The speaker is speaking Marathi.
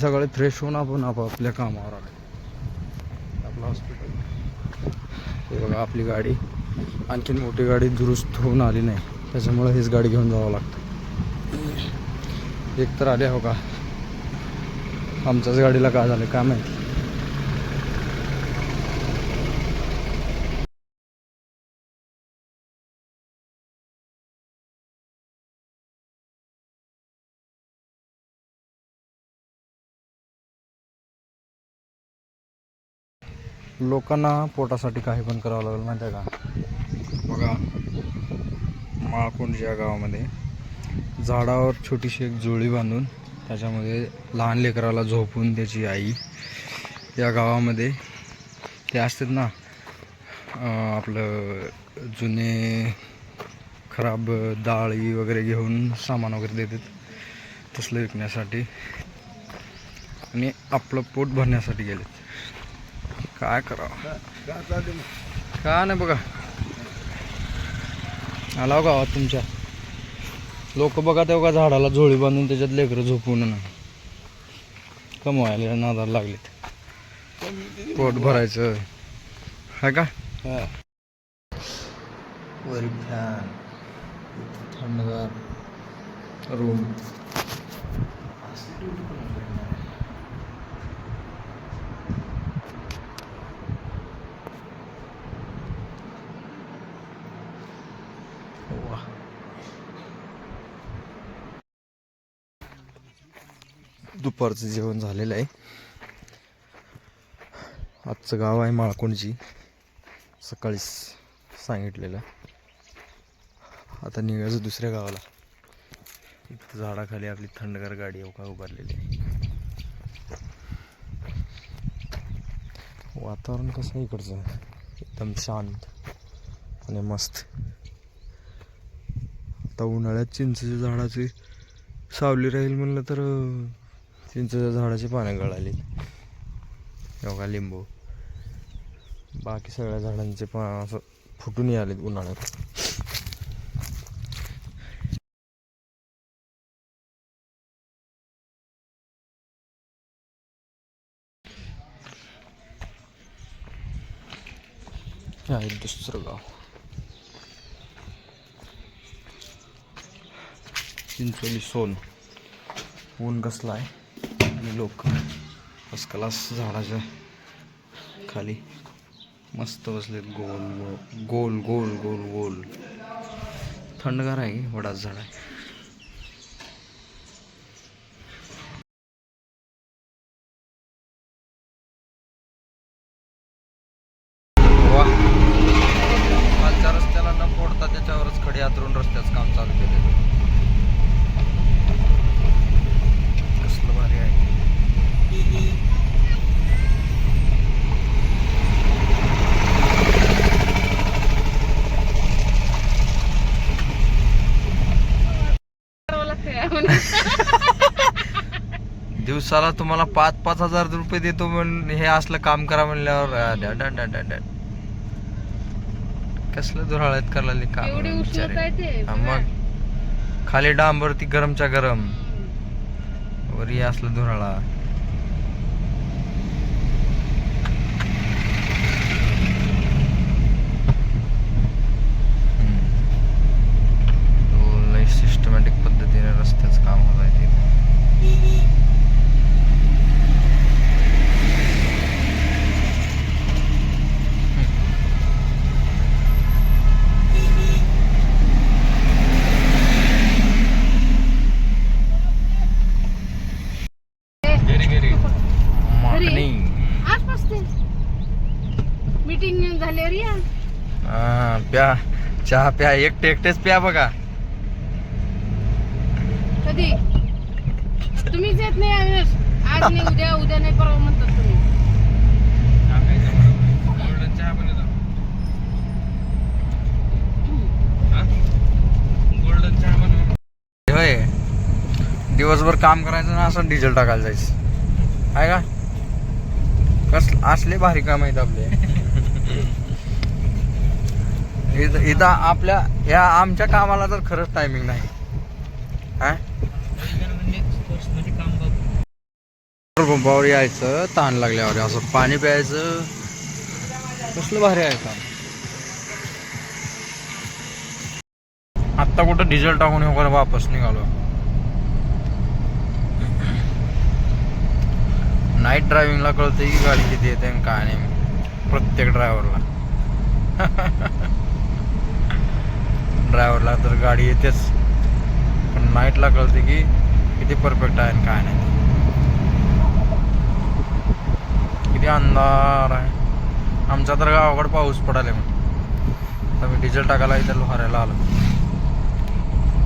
सगळे फ्रेश होऊन आपण आपापल्या कामावर आलो आपलं हॉस्पिटल हे बघा आपली गाडी. आणखीन मोठी गाडी दुरुस्त होऊन आली नाही. त्याच्यामुळे हीच गाडी घेऊन जावं लागतं. एक तर आले हो का? आमच्याच गाडीला काय झालं? काय माहिती? लोकांना पोटासाठी काही पण करावं लागेल माहिती आहे का? बघा माळकुंड या गावामध्ये झाडावर छोटीशी एक जोळी बांधून त्याच्यामध्ये लहान लेकराला झोपून त्याची आई या गावामध्ये ते असतात ना आपलं जुने खराब डाळी वगैरे घेऊन सामान वगैरे देतात तसलं विकण्यासाठी. आणि आपलं पोट भरण्यासाठी गेलेत. काय करावं? का नाही बघा. आला गावात तुमच्या. लोक बघा तेव्हा झाडाला झोळी बांधून त्याच्यात लेकरं झोपून ना कमवायला नादाला लागलेत. पोट भरायचं. हाय का? वरी फॅन थंडगार रूम दुपारचं जेवण झालेलं आहे. आजचं गाव आहे माळकोंडची सकाळीच सांगितलेलं. आता निघायचं दुसऱ्या गावाला. इथं झाडाखाली आपली थंडगार गाडी अवका हो, उभारलेली आहे. वातावरण कसं आहे इकडचं? एकदम शांत आणि मस्त. आता उन्हाळ्यात चिंचेच्या झाडाची सावली राहील म्हणलं तर चिंचेच्या झाडाची पानं गळाली. एवढा लिंबू. बाकी सगळ्या झाडांचे पान असं फुटून आलेत उन्हाळ्यात. हे आहे दुसरं गाव. चिंचोली सोन. ऊन कसला आहे? आणि लोक फर्स्ट क्लास झाडाच्या खाली मस्त बसलेत. गोल गोल गोल गोल गोल. थंडगार आहे वडाच झाड आहे. दिवसाला तुम्हाला पाच पाच हजार रुपये देतो म्हणून हे असलं काम करा म्हणल्यावर. कसलं दुराळ्यात करायला काम मग खाली डांबर ती गरमच्या गरम. वरी असलं धुराळा. आजपासून मीटिंग झाल्यावर या. हा प्या चहा प्या एकटे एकटेच प्या बघा. कधी? तुम्हीच येत नाही अविनाश आज नाही उद्या उद्या नाही परवा म्हणतात तुम्ही. होय. दिवसभर काम करायचं ना असं डिझेल टाकायला जायचं. आहे का? कस असले भारी काम आहेत आपले. इथं आपल्या या आमच्या कामाला तर खरंच टायमिंग नाही. हा? पंपावर यायचं ताण लागल्यावर असं पाणी प्यायचं. कसलं भारी आहे का आत्ता कुठं डिझेल टाकून वगैरे वापस निघालो. नाईट ड्रायव्हिंगला कळतं की गाडी किती येते आणि काय नाही. प्रत्येक ड्रायव्हरला ड्रायव्हरला तर गाडी येतेच. पण नाईटला कळते की किती परफेक्ट आहे आणि काय नाही. किती अंधार आहे. आमचा तर गावाकडे पाऊस पडायला मग आता मी डिझेल टाकायला इथं लोहाऱ्याला आलो.